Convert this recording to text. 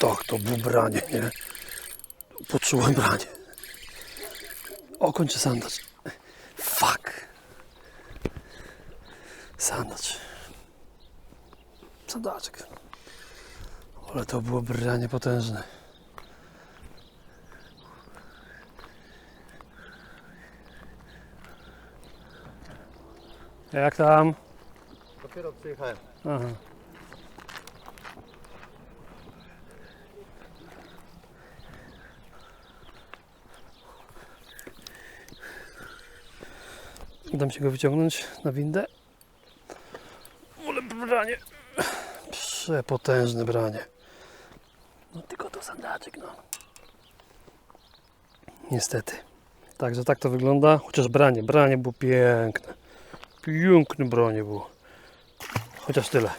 Tak, to było branie, nie? Poczułem branie. O, kończę sandacz. Fuck. Sandacz. Sandaczek. Ale to było branie potężne. Jak tam? Dopiero przyjechałem. Aha. Dam się go wyciągnąć na windę. Ale branie. Przepotężne branie. No tylko to sandaczek, no. Niestety. Także tak to wygląda. Chociaż branie, branie było piękne. Piękne branie było. Chociaż tyle.